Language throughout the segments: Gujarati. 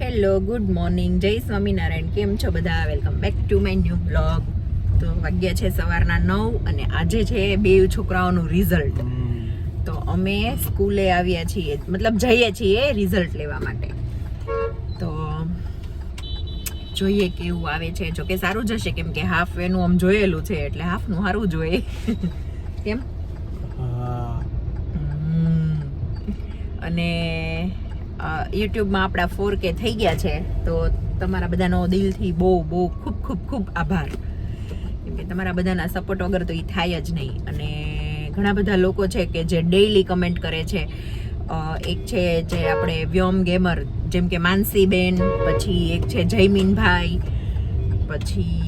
હેલો ગુડ મોર્નિંગ જય સ્વામિનારાયણ. કેમ છો બધા? Welcome back to my new blog તો વાગ્યા છે સવારના નવ અને આજે છે બે છોકરાઓનું રિઝલ્ટ તો અમે સ્કૂલે આવ્યા છીએ. મતલબ જઈએ છીએ રિઝલ્ટ લેવા માટે. તો જોઈએ કેવું આવે છે. જો કે સારું જશે કેમ કે હાફ વેનું આમ જોયેલું છે એટલે હાફનું સારું જોઈએ કેમ? અને યુટ્યુબમાં આપણા ફોર કે થઈ ગયા છે, તો તમારા બધાનો દિલથી બહુ બહુ ખૂબ ખૂબ ખૂબ આભાર. કેમ કે તમારા બધાના સપોર્ટ વગર તો એ થાય જ નહીં. અને ઘણા બધા લોકો છે કે જે ડેઈલી કમેન્ટ કરે છે એક છે જે આપણે વ્યોમ ગેમર જેમ કે માનસીબેન, પછી એક છે જયમીનભાઈ, પછી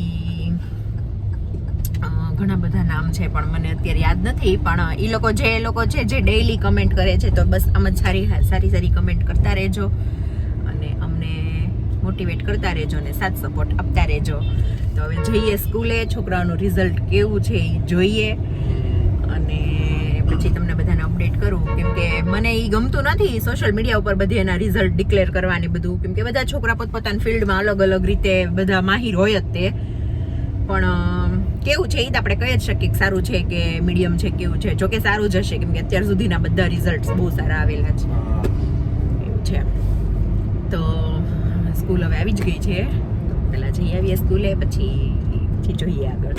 ઘણા બધા નામ છે, પણ મને અત્યારે યાદ નથી. પણ એ લોકો જે લોકો છે જે ડેઈલી કમેન્ટ કરે છે, તો બસ આમ જ સારી સારી સારી કમેન્ટ કરતા રહેજો. અને અમને મોટિવેટ કરતા રહેજો અને સાથ સપોર્ટ આપતા રહેજો. તો હવે જઈએ સ્કૂલે, છોકરાઓનું રિઝલ્ટ કેવું છે એ જોઈએ. અને પછી તમને બધાને અપડેટ કરું. કેમ કે મને એ ગમતું નથી સોશિયલ મીડિયા ઉપર બધે એના રિઝલ્ટ ડિક્લેર કરવાની બધું. કેમ કે બધા છોકરા પોતપોતાની ફિલ્ડમાં અલગ અલગ રીતે બધા માહિર હોય જ તે. પણ કેવું છે એ જ આપણે કહી જ શકીએ કે સારું છે કે મીડિયમ છે, કેવું છે. જોકે સારું જ હશે, કેમ કે અત્યાર સુધીના બધા રિઝલ્ટ બહુ સારા આવેલા છે. છે. તો સ્કૂલ હવે આવી જ ગઈ છે. પહેલાં જઈ આવીએ સ્કૂલે પછી પછી જોઈએ આગળ.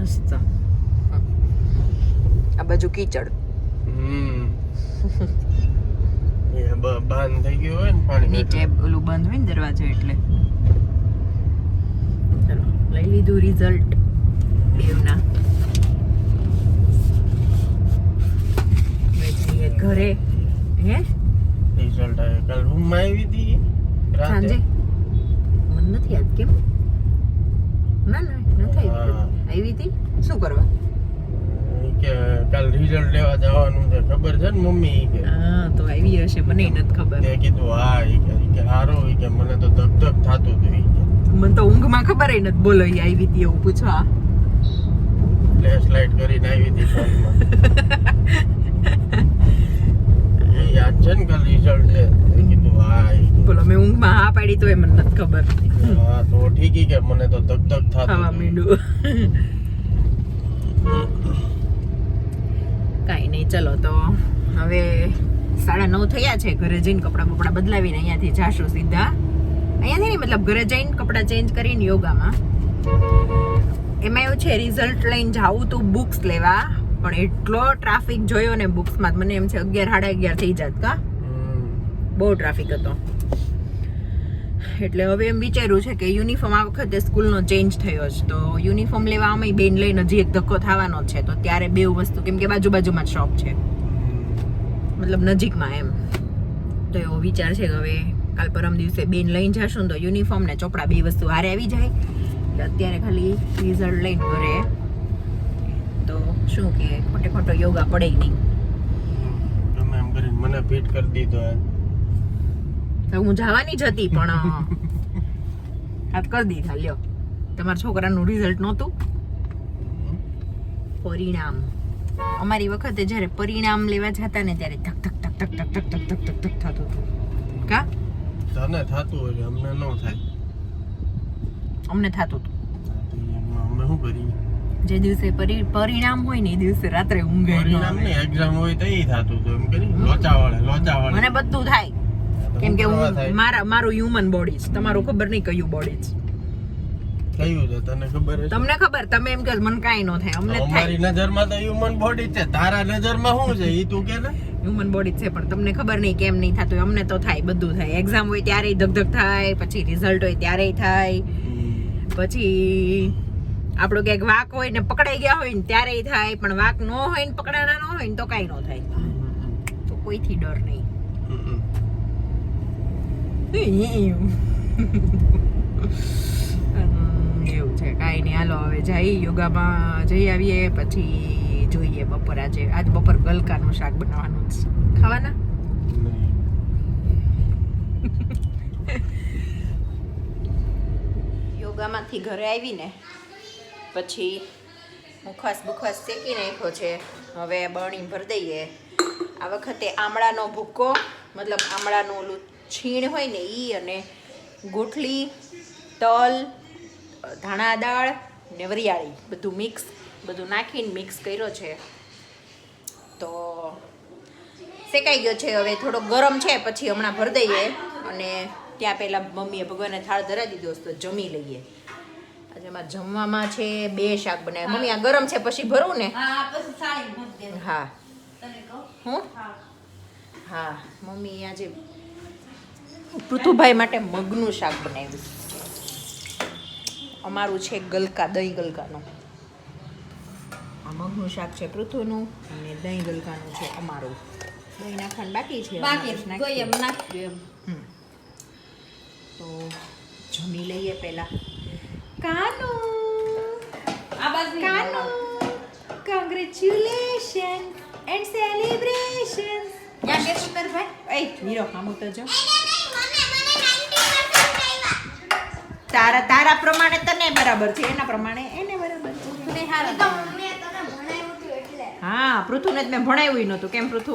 મસ્ત. આ બાજુ કીચડ. બંધ થઈ ગયું હોય ને પાણી નીચે ઓલું બંધ હોય ને દરવાજો એટલે. ચલો લઈ લીધું રિઝલ્ટ બેવના. ઘરે. હે? રિઝલ્ટ આવે. કાલ રૂમમાં આવી હતી? સાંજે? મને નથી યાદ કેમ? ના ના નથી. આવી હતી. શું કરવા? રિઝલ્ટ લેવા જવાનું છે. ખબર છે ને મમ્મી કે? હા તો આવી હશે મને નથી ખબર. તે કીધું હા કે કે હારો કે મને તો ધક ધક થાતું હતું કે. મને તો ઊંઘમાં ખબર નથી બોલો એ આવી હતી એવું પૂછવા ફ્લેશ લાઇટ કરીને આવી હતી ફોનમાં એ યાદ છે ને કાલ રિઝલ્ટ છે? કીધું હા બોલો મેં ઊંઘમાં હા પાડી તો એ મને નથી ખબર. હા તો ઠીક કે મને તો ધક ધક થાતું હા હતું. માંડ્યું કાંઈ નહીં ચલો તો હવે સાડા નવ થયા છે. ઘરે જઈને કપડાં બપડા બદલાવીને અહીંયાથી જાશું સીધા. અહીંયાથી નહીં, મતલબ ઘરે જઈને કપડાં ચેન્જ કરીને યોગામાં. એમાં એવું છે રિઝલ્ટ લઈને જાવું તો બુક્સ લેવા, પણ એટલો ટ્રાફિક જોયો ને બુક્સમાં મને એમ છે અગિયાર, સાડા અગિયાર થઈ જાત કા. બહુ ટ્રાફિક હતો. એટલે હવે એમ વિચાર્યું છે કે યુનિફોર્મ આ વખતે સ્કૂલનો ચેન્જ થયો છે તો યુનિફોર્મ લેવા અમે બેન લઈને હજી એક ધક્કો થવાનો છે. તો ત્યારે બે વસ્તુ, કેમ કે બાજુ બાજુમાં શોપ છે. મતલબ નજીકમાં એમ. તો એવો વિચાર છે કે હવે કાલ પરમ દિવસે બેન લઈને જશું ને તો યુનિફોર્મ ને ચોપડા બે વસ્તુ હારે આવી જાય એટલે અત્યારે ખાલી રિઝલ્ટ લઈને ઘરે. તો શું કે ખોટે ખોટો યોગા પડે નહીં. એમ કરીને મને ફિટ કરી દીધો તો હું જવાની જ હતી પણ હાથ કરી દીધા લ્યો. તમારા છોકરાનું રિઝલ્ટ નહોતું. પરિણામ. અમારી વખતે જ્યારે પરિણામ લેવા જતા ને ત્યારે ધક ધક ધક ધક ધક ધક ધક ધક ધક થતું હતું કા તને થતું હોય અમને ન થાય અમને થતું હતું અમે શું કરીએ જે દિવસે પરિણામ હોય ને એ દિવસે રાત્રે ઊંઘે પરિણામ ને એક્ઝામ હોય તો એ થતું હતું એમ કરી લોચા વાળે લોચા વાળે મને બધું થાય કેમ કે હું મારા મારું હ્યુમન બોડી છે તમારું ખબર નહીં કયું બોડી છે કયું છે તને ખબર છે તમને ખબર તમે એમ કે મને કાંઈ ન થાય અમને થાય અમારી નજરમાં તો હ્યુમન બોડી છે તારા નજરમાં શું છે? ઈ તું કે ને? હ્યુમન બોડી છે પણ તમને ખબર નહીં કેમ નહીં થતું અમને તો થાય બધું થાય. એક્ઝામ હોય ત્યારે ધક થાય પછી રિઝલ્ટ હોય ત્યારે થાય. પછી આપણો ક્યાંક વાક હોય ને પકડાઈ ગયા હોય ને ત્યારે થાય પણ વાક ન હોય ને પકડાના ન હોય ને તો કાંઈ ન થાય. તો કોઈથી ડર નહીં. હમ, એવું છે, કાંઈ નહીં. હાલો, હવે જઈ યોગામાં, જઈ આવીએ, પછી જોઈએ બપોર આજે. આજ બપોર ગલકાનું શાક બનાવવાનું છે. ખાવાના? યોગામાંથી ઘરે આવીને પછી મુખવાસ બુખવાસ શેકી નાખ્યો છે. હવે બરણી ભરી દઈએ. આ વખતે આમળાનો ભૂકો મતલબ આમળાનું ઓલું છીણ હોય ને એ અને ગોઠલી, તલ ધાણા દાળ ને વરિયાળી. બધું મિક્સ બધું નાખીને મિક્સ કર્યો છે. તો શેકાઈ ગયો છે. હવે થોડો ગરમ છે પછી હમણાં ભરી દઈએ અને ત્યાં પહેલાં મમ્મીએ ભગવાનને થાળ ધરાવી દીધો તો જમી લઈએ. આજે એમાં જમવામાં છે બે શાક બનાવ્યા. મમ્મી આ ગરમ છે પછી ભરું ને? હા. હા હું. હા? હા. મમ્મી આજે પૃથુભાઈ માટે મગનું શાક બનાવ્યું અમારું છે ગલકા દહીં ગલકાનું. આ મગનું શાક છે પૃથુનું અને દહીં ગલકાનું છે અમારું. દહીં નાખવાનું બાકી છે બાકી નાખ્યું એમ હમ. તો જમી લઈએ પહેલા. કાનો! આ બાજુ કાનો! કોંગ્રેચ્યુલેશન એન્ડ સેલિબ્રેશન યા બેસું તાર ભાઈ? એ મીરો આમ તો જો. તારા તારા પ્રમાણે તને બરાબર છે એના પ્રમાણે એને બરાબર છે. તને હારું તો મમ્મીએ તને ભણાવ્યું હતું એટલે. હા પૃથુને જ મેં ભણાવ્યું નહોતું. કેમ પૃથુ?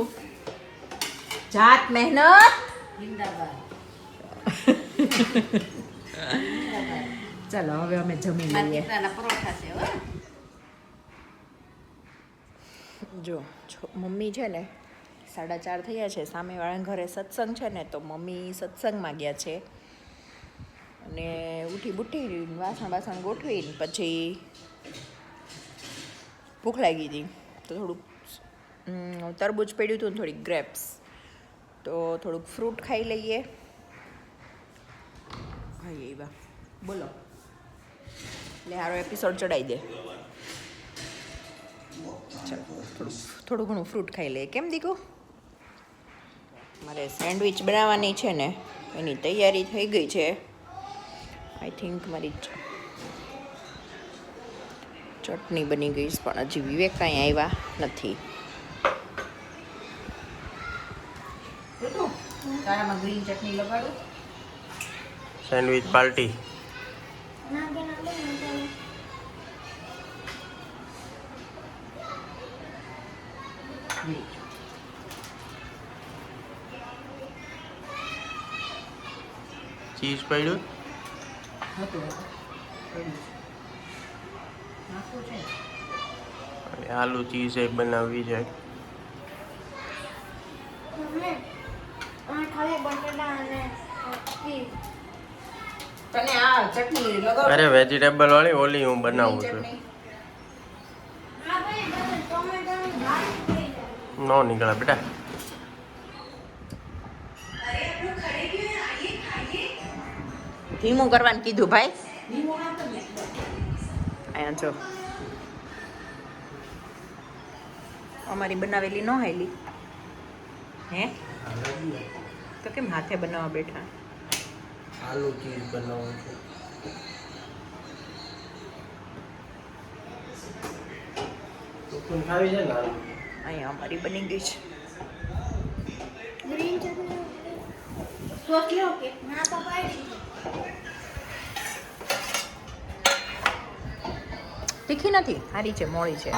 જાત મહેનત. ચાલો હવે અમે જમી લઈએ. દીકરાના પરોઠા છે હો. જો મમ્મી છે ને સાડા ચાર થયા છે. સામેવાળાના ઘરે સત્સંગ છે ને તો મમ્મી સત્સંગમાં ગયા છે. અને ઉઠી બુઠી વાસણ બાસણ ગોઠવીને પછી ભૂખ લાગી હતી. તો થોડુંક તરબૂચ પડ્યું હતું ને થોડીક ગ્રેપ્સ તો થોડુંક ફ્રૂટ ખાઈ લઈએ. ભાઈ એવા બોલો. એટલે સારો એપિસોડ ચડાવી દે. ચાલો થોડું થોડું ઘણું ફ્રૂટ ખાઈ લઈએ. કેમ દીકું? મારે સેન્ડવિચ બનાવવાની છે ને, એની તૈયારી થઈ ગઈ છે. આઈ થિંક મારી ચટણી બની ગઈ છે પણ હજી વિવેક કાંઈ આવ્યા નથી. સેન્ડવિચ પાર્ટી ચીઝ પડ્યું? અને આલુ ચીઝ એક બનાવવી છે. અરે વેજીટેબલ વાળી ઓલી હું બનાવું છું. નો નીકળે બેટા. ધીમું કરવાનું કીધું ભાઈ? અહીંયા જો. અમારી બનાવેલી ન હેલી. હે? તો કેમ હાથે બનાવવા બેઠા? આલુ ચીઝ બનાવો અહીંયા અમારી બની ગઈ છે. ગ્રીન ચટણી. ઓકે લો ના તો પાડી. તીખી નથી? સારી છે મોળી છે.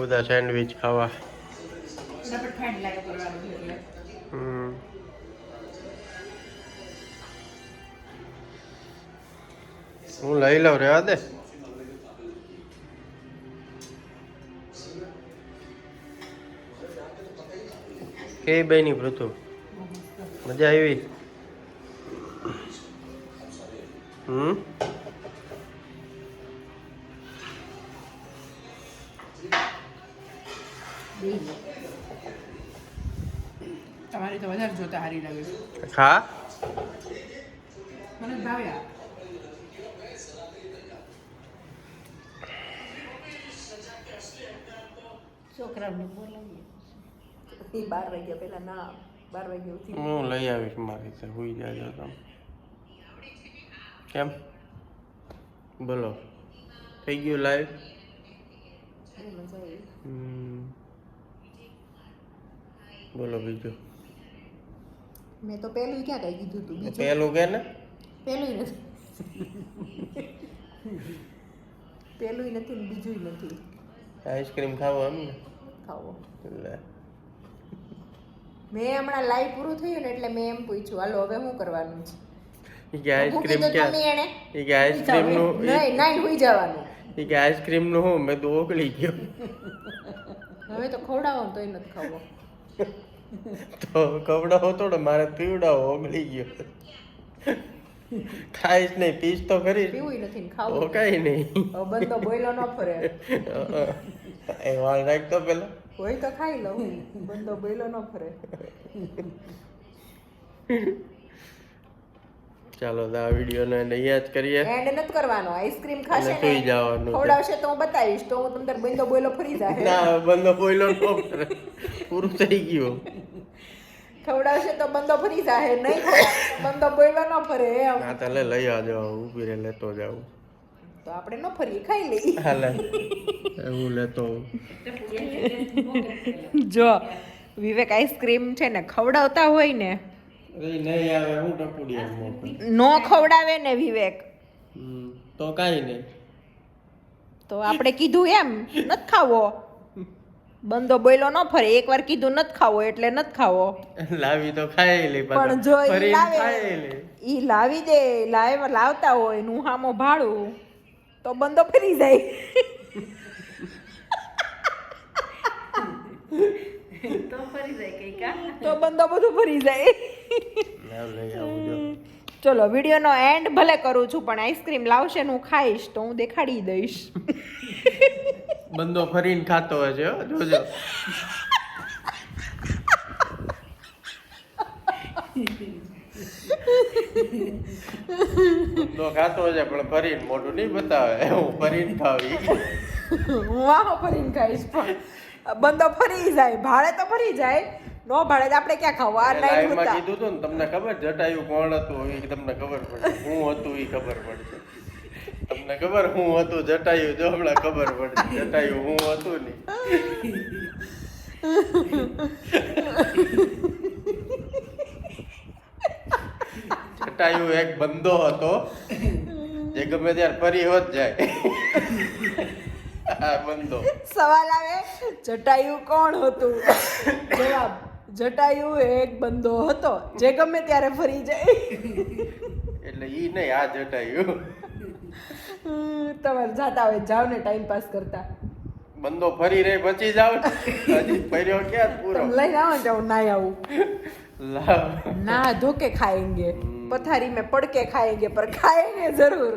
બધા સેન્ડવિચ ખાવા. હમ. હું લઈ લઉં રેવા દે. કેવી બેની પૃથુ મજા આવી? હમ? તમારી તો વધારે જોતા સારી લાગે છે. મને ભાવ્યા છોકરાઓને બોલાવીએ. એ બાર વાગ્યા પહેલા ના બાર વાગ્યા ઉઠી હું લઈ આવીશ મારી રીતે હોઈ જાજો તમે કેમ બોલો થઈ ગયું લાઈવ બોલો બીજું મેં તો પેલું ક્યાં કઈ કીધું તું બીજું પેલું કે ને પેલું નથી પેલું નથી ને બીજું નથી આઈસ્ક્રીમ ખાવો એમ ને ખાવો લે મેં હમણાં લાઈવ પૂરું થયું ને એટલે મેં એમ પૂછ્યું હાલો હવે શું કરવાનું છે? ઈ કે આઈસ્ક્રીમ ક્યાં? કે આઈસ્ક્રીમનું નહીં નહીં હોઈ જવાનું. ઈ કે આઈસ્ક્રીમનું હું મેં તો ઓગળી ગયો. હવે તો ખવડાવો ને તોય નથી ખાવો. તો ખવડાવો તો ને મારે પીવડાવો ઓગળી ગયો. ખાઈશ નહીં પીશ તો ખરી. પીવું નથી ખાવું કઈ નહીં. બંધો બોયલો ન ફરે. એ વાળ રાખતો પેલા. હોય તો ખાઈ લઉં. બંધો બેલો ન ફરે. ચાલો તો આ વીડિયો ને અહીંયા જ કરીએ. એન્ડ નથી કરવાનો આઈસ્ક્રીમ ખાશે ને સુઈ જવાનું. ખવડાવશે તો હું બતાવીશ તો હું તમને બંધો બોયલો ફરી જાય ના બંધો બોયલો નો. પૂરું થઈ ગયું. ખવડાવશે તો બંધો ફરી જાય નહીં બંદો બંધો બોયલો ન ફરે એમ. ના તલે લઈ આવજો ઊભી રે લેતો જાઉં. તો આપણે ન ફરીએ ખાઈ લઈએ. હાલે. એવું લેતો જો વિવેક આઈસ્ક્રીમ છે ને ખવડાવતા હોય ને નહીં આવે હું ટપુડી એમ નો ખવડાવે ને વિવેક. તો કાઈ નહીં. તો આપણે કીધું એમ નથી ખાવો. બંધો બોયલો ન ફરે એકવાર કીધું નથી ખાવો એટલે નથી ખાવો. લાવી તો ખાયેલી પણ જો ઈ લાવે ઈ લાવી દે લાવ લાવતા હોયનું હામો ભાડું તો બંધો ફરી જાય. તો ફરી જાય તો બંધો બધું ફરી જાય. ચલો વિડીયોનો એન્ડ ભલે કરું છું પણ આઈસ્ક્રીમ લાવશે ને હું ખાઈશ તો હું દેખાડી દઈશ. બંદો ફરીને ખાતો હશે હો, જોજો. બંદો ખાતો છે પણ ફરીને મોઢું નહીં બતાવે. હું પરીન ખાવી હું વાહો પરીન ખાઈશ પણ. બંદો ફરી જાય ભાડે તો ફરી જાય. નો ભાડે તો આપણે ક્યાં ખાવા? આ નાઈટ લાઈવમાં કીધું હતું ને તમને ખબર જટાયું કોણ હતું? એ તમને ખબર પડશે. હું હતું એ ખબર પડશે. તમને ખબર હું હતું જટાયું જો હમણાં ખબર પડે જટાયું હું હતું ને. જટાયું એક બંદો હતો. જે ગમે ત્યારે ફરી હોત જાય. બંદો. સવાલ આવે જટાયુ કોણ હતું? જવાબ જટાયુ એક બંદો હતો જે ગમે ત્યારે ફરી જાય. એટલે ઈ નહીં આ જટાયું. તમારે જાતા હોય જાવ ને ટાઈમ પાસ કરતા. બંદો ફરી રહે પછી જાવ. ને. હજી ફર્યો ક્યાં પૂરો? લઈને આવો ને ના આવું. ના ધોકે ખાएंगे પથારી મેં પડકે ખાએંગે પર ખાએંગે જરૂર.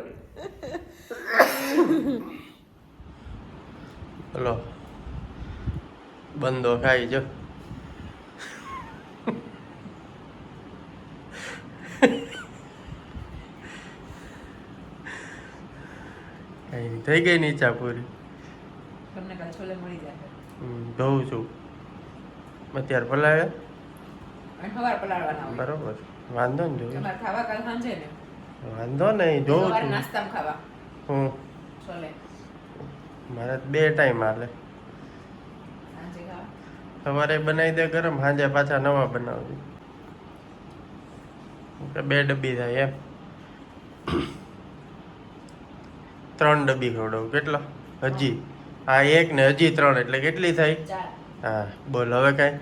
હલો. બંધો ખાઈ જો. થઈ ગઈ ની ચા પૂરી. તમને કાલ છોલે મળી જાય. ધોઉં છું. અત્યારે પલાવે? બરોબર. વાંધો ને જોઉં તમારે ખાવા કાલ સાંજે ને? વાંધો નહીં જોઉં છું. નાસ્તામાં ખાવા. હું? છોલે મારે બે ટાઈમ હાલે. સવારે બનાવી દે ગરમ સાંજે પાછા નવા બનાવજો. બે ડબ્બી થાય એમ. ત્રણ ડબ્બી ખવડાવું. કેટલો? હજી. હા. એક ને હજી ત્રણ એટલે કેટલી થાય? હા બોલ હવે કાંઈ?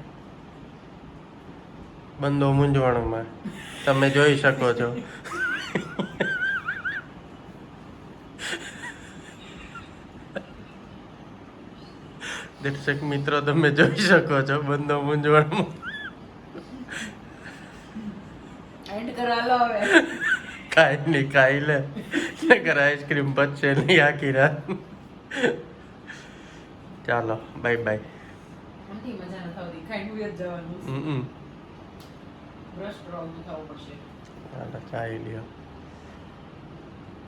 બંધો મૂંઝવણમાં તમે જોઈ શકો છો. દર્શક મિત્રો તમે જોઈ શકો છો બંધો મૂંઝવણમાં એન્ડ કરવા હવે. ખાઈ નહીં ખાઈ લે. નગર આઈસ્ક્રીમ બચશે નહીં આખી રાત. ચાલો બાય બાય. મજા નથી આવતી. ખાઈ જવાનું. હમ. કરાવવું થવું પડશે. ચાલો ચાઈ લ્યો.